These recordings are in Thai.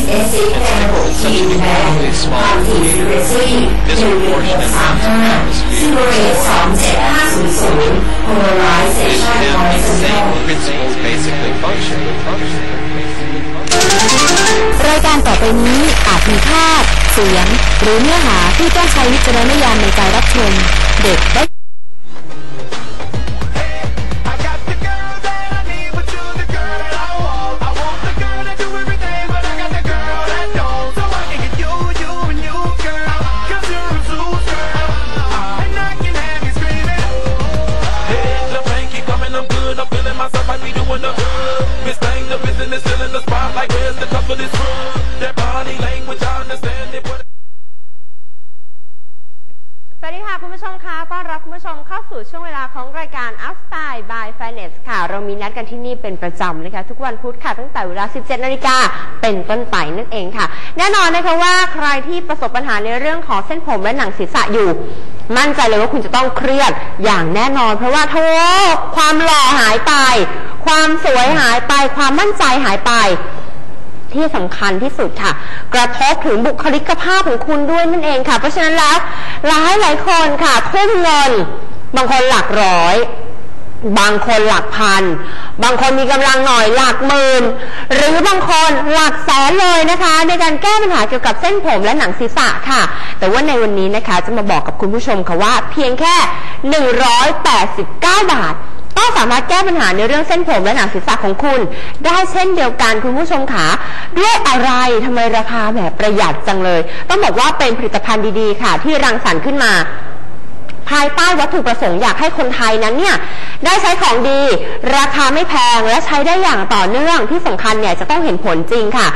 SSC แรงระบบทีมแรงความถี่ฟรีเวนซีหนึ่งหนึ่งสามห้าซิโบเรตสองเจ็ดห้าศูนย์ศูนย์ polarization And the horizontal same principles basically function. function. รายการต่อไปนี้อาจมีภาพ เสียง หรือเนื้อหาที่ต้องใช้วิจารณญาณในการรับชม เด็กได้ คุณผู้ชมคะต้อนรับคุณผู้ชมเข้าสู่ช่วงเวลาของรายการ Up Style by Finance ค่ะ เรามีนัดกันที่นี่เป็นประจำนะคะ ทุกวันพุธค่ะ ตั้งแต่เวลา 17 นาฬิกาเป็นต้นไปนั่นเองค่ะ แน่นอนนะคะว่าใครที่ประสบปัญหาในเรื่องของเส้นผมและหนังศีรษะอยู่ มั่นใจเลยว่าคุณจะต้องเครียดอย่างแน่นอน เพราะว่าโทความหล่อหายไป ความสวยหายไป ความมั่นใจหายไป ที่สำคัญที่สุดค่ะ กระทบถึงบุคลิกภาพของคุณด้วยนั่นเองค่ะ เพราะฉะนั้นแล้วหลายหลายคนค่ะทุ่มเงิน บางคนหลักร้อยบางคนหลักพัน บางคนมีกำลังหน่อยหลักหมื่น หรือบางคนหลักแสนเลยนะคะ ในการแก้ปัญหาเกี่ยวกับเส้นผมและหนังศีรษะค่ะ แต่ว่าในวันนี้นะคะจะมาบอกกับคุณผู้ชมค่ะว่า เพียงแค่ 189 บาท ก็สามารถแก้ปัญหาในเรื่องเส้นผมและหนังศีรษะของคุณ ได้เช่นเดียวกันคุณผู้ชมคะด้วยอะไรทำไมราคาแบบประหยัดจังเลย ต้องบอกว่าเป็นผลิตภัณฑ์ดีๆ ค่ะ ที่รังสรรค์ขึ้นมาภายใต้วัตถุประสงค์อยากให้คนไทยนั้นเนี่ยได้ใช้ของดี ราคาไม่แพงและใช้ได้อย่างต่อเนื่องที่สำคัญเนี่ยจะต้องเห็นผลจริงค่ะ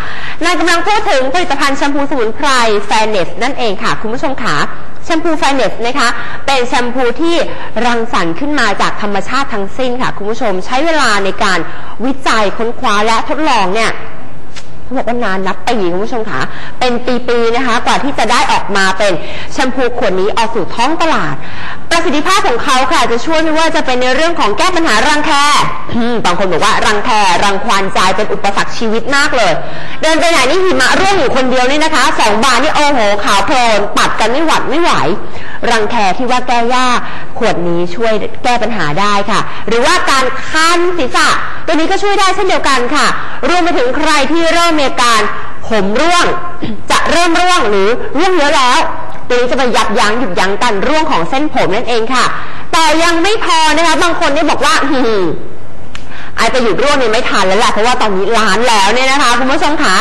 นายกำลังพูดถึงผลิตภัณฑ์แชมพูสมุนไพรแฟนเนสนั่นเองค่ะ คุณผู้ชมค่ะ แชมพูไฟเนสนะคะ เป็นแชมพูที่รังสรรค์ขึ้นมาจากธรรมชาติทั้งสิ้นค่ะ คุณผู้ชมใช้เวลาในการวิจัยค้นคว้าและทดลองเนี่ย เขาบอกว่านานนับปีคุณผู้ชมคะเป็นปีๆนะคะ กว่าที่จะได้ออกมาเป็นแชมพูขวดนี้ออกสู่ท้องตลาด ประสิทธิภาพของเขาค่ะจะช่วยไม่ว่าจะเป็นในเรื่องของแก้ปัญหารังแคบางคนบอกว่ารังแครังควานใจเป็นอุปสรรคชีวิตมากเลย เดินไปไหนนี่หิมะร่วงอยู่คนเดียวนี่นะคะสองบานนี่โอ้โหขาวโพลนปัดกันไม่หวัดไม่ไหว รังแคที่ว่าแก้ยากขวดนี้ช่วยแก้ปัญหาได้ค่ะ หรือว่าการคันศีรษะ ตัวนี้ก็ช่วยได้เช่นเดียวกันค่ะ รวมไปถึงใครที่เริ่มมีการผมร่วง จะเริ่มร่วงหรือร่วงเยอะแล้วตัวนี้จะมายับยั้งหยุดยั้งกันร่วงของเส้นผมนั่นเองค่ะ แต่ยังไม่พอนะคะบางคนเนี่ยบอกว่าหืมไอจะหยุดร่วงเนี่ยไม่ทันแล้วแหละเพราะว่าตอนนี้ล้านแล้วเนี่ยนะคะคุณผู้ชมคะ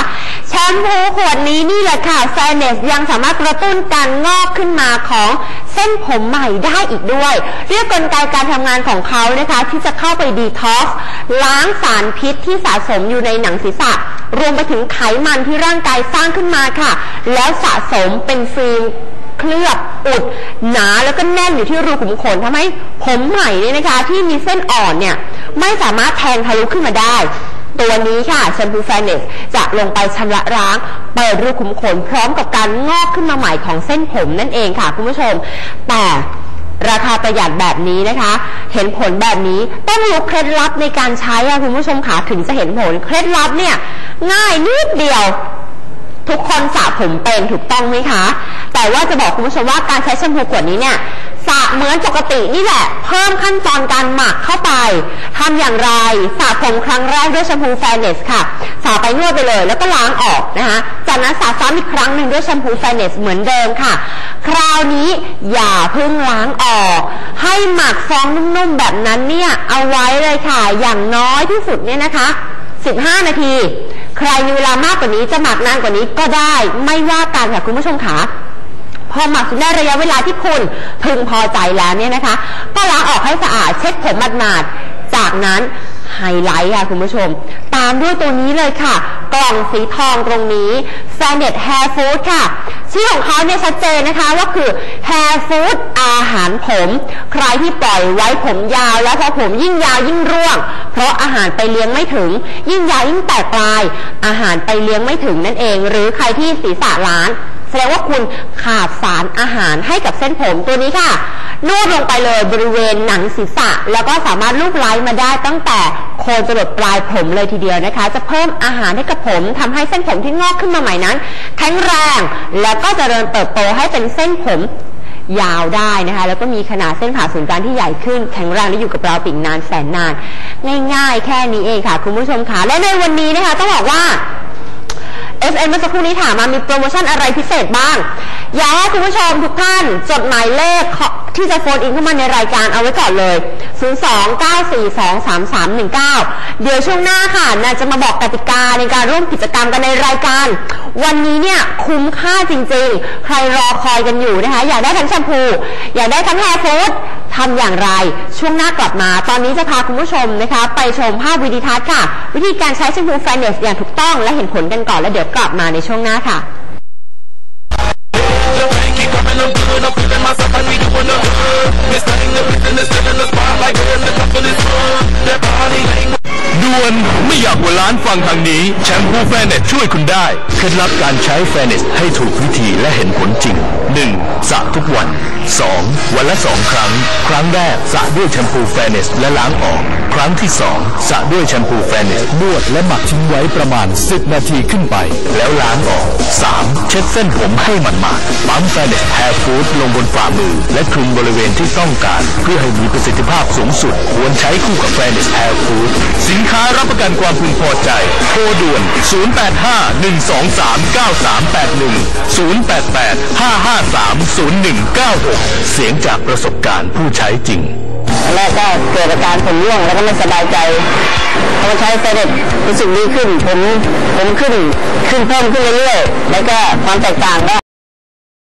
มพูขวดนี้นี่แหละค่ะแซเนสยังสามารถกระตุ้นการงอกขึ้นมาของเส้นผมใหม่ได้อีกด้วย เรียกกลไกการทำงานของเขานะคะ ที่จะเข้าไปดีท็อกซ์ล้างสารพิษที่สะสมอยู่ในหนังศีรษะ รวมไปถึงไขมันที่ร่างกายสร้างขึ้นมาค่ะ แล้วสะสมเป็นฟิล์มเคลือบอุด หนาแล้วก็แน่นอยู่ที่รูขุมขนทำให้ผมใหม่เนี่ยนะคะ ที่มีเส้นอ่อนเนี่ยไม่สามารถแทงทะลุขึ้นมาได้ ตัวนี้ค่ะแชมพูแฟนเนสจะลงไปชำระล้าง เปิดรูขุมขนพร้อมกับการงอกขึ้นมาใหม่ของเส้นผมนั่นเองค่ะคุณผู้ชม แต่ราคาประหยัดแบบนี้นะคะ เห็นผลแบบนี้ต้องรู้เคล็ดลับในการใช้อะคุณผู้ชมค่ะถึงจะเห็นผลเคล็ดลับเนี่ยง่ายนิดเดียว ทุกคนสระผมเป็นถูกต้องไหมคะ แต่ว่าจะบอกคุณผู้ชมว่าการใช้แชมพูขวดนี้เนี่ยสระเหมือนปกตินี่แหละ เพิ่มขั้นตอนการหมักเข้าไปทำอย่างไรสระผมครั้งแรกด้วยแชมพูแฟนเนสค่ะสระไปนวดไปเลย แล้วก็ล้างออกนะคะจากนั้นสระซ้ำอีกครั้งหนึ่งด้วยแชมพูแฟนเนสเหมือนเดิมค่ะ คราวนี้อย่าเพิ่งล้างออก ให้หมักฟองนุ่มๆแบบนั้นเนี่ยเอาไว้เลยค่ะอย่างน้อยที่สุดเนี่ยนะคะ 15 นาที รมีเวลามากกว่านี้จะหมักนานกว่านี้ก็ได้ไม่ว่ากันค่ะคุณผู้ชมค่ะพอหมักจนได้ระยะเวลาที่คุณพึงพอใจแล้วเนี่ยนะคะ ก็ล้างออกให้สะอาดเช็ดผมหมาดๆจากนั้นไฮไลท์ค่ะคุณผู้ชม ตามด้วยตัวนี้เลยค่ะ กล่องสีทองตรงนี้ s a n e t Hair Food ค่ะ ชื่อของเขาเนี่ยชัดเจนนะคะว่าคือ Hair Food อาหารผม ใครที่ปล่อยไว้ผมยาว แล้วพอผมยิ่งยาวยิ่งร่วง เพราะอา หารไปเลี้ยงไม่ถึง ยิ่งยาวยิ่งแตกปลาย อาหารไปเลี้ยงไม่ถึงนั่นเอง หรือใครที่ศีรษะล้านแสดงว่าคุณขาดสารอาหารให้กับเส้นผมตัวนี้ค่ะ นวดลงไปเลยบริเวณหนังศีรษะ แล้วก็สามารถลูบไล้มาได้ตั้งแต่โคนจรดปลายผมเลยทีเดียวนะคะ จะเพิ่มอาหารให้กับผมทำให้เส้นผมที่งอกขึ้นมาใหม่นั้น แข็งแรง แล้วก็จเจริญเติบโตให้เป็นเส้นผม ยาวได้นะคะ แล้วก็มีขนาดเส้นผ่าศูนย์กลางที่ใหญ่ขึ้น แข็งแรงและอยู่กับเราปิ่งนานแสนนาน ง่าย ๆ แค่นี้เองค่ะ คุณผู้ชมค่ะและในวันนี้นะคะต้องบอกว่า FM เมื่อสักครู่นี้ถามมามีโปรโมชั่นอะไรพิเศษบ้าง อยากให้คุณผู้ชมทุกท่านจดหมายเลขที่จะโฟนอินเข้ามาในรายการเอาไว้ก่อนเลย 029423319 เดี๋ยวช่วงหน้าค่ะนาจะมาบอกกติกาในการร่วมกิจกรรมกันในรายการ วันนี้เนี่ยคุ้มค่าจริงๆ ใครรอคอยกันอยู่นะคะ อยากได้ทั้งแชมพู อยากได้ทั้งแฮร์ฟูด ทำอย่างไร ช่วงหน้ากลับมา ตอนนี้จะพาคุณผู้ชมนะคะ ไปชมภาพวิดีทัศน์ค่ะ วิธีการใช้แชมพูแฟนเนสอย่างถูกต้องและเห็นผลกันก่อนแล้วเดี๋ยวกลับมาในช่วงหน้าค่ะ ล้านฟังทางนี้แชมพูแฟนเนตช่วยคุณได้ เคล็ดลับการใช้แฟนเนตให้ถูกวิธีและเห็นผลจริง 1. สระทุกวัน 2. วันละ 2 ครั้ง ครั้งแรกสระด้วยแชมพูแฟนเนสและล้างออก ครั้งที่ 2สระด้วยแชมพูแฟนเนสนวดและหมักทิ้งไว้ประมาณ 10 นาทีขึ้นไป แล้วล้างออก 3. เช็ดเส้นผมให้มันมาดๆปั๊มแฟนเนสแฮร์ฟูดลงบนฝ่ามือ และคลุมบริเวณที่ต้องการ เพื่อให้มีประสิทธิภาพสูงสุด ควรใช้คู่กับแฟนเนสแฮร์ฟูดสินค้ารับประกันความพึงพอใจ โทรด่วน 085-123-9381 088-553-0196 เสียงจากประสบการณ์ผู้ใช้จริงแรกก็เกิดอาการผมร่วงแล้วก็ไม่สบายใจพอใช้เสด็จรู้สึกดีขึ้นผมผมขึ้นขึ้นเพิ่มขึ้นเรื่อยๆแล้วก็ความแตกต่างก็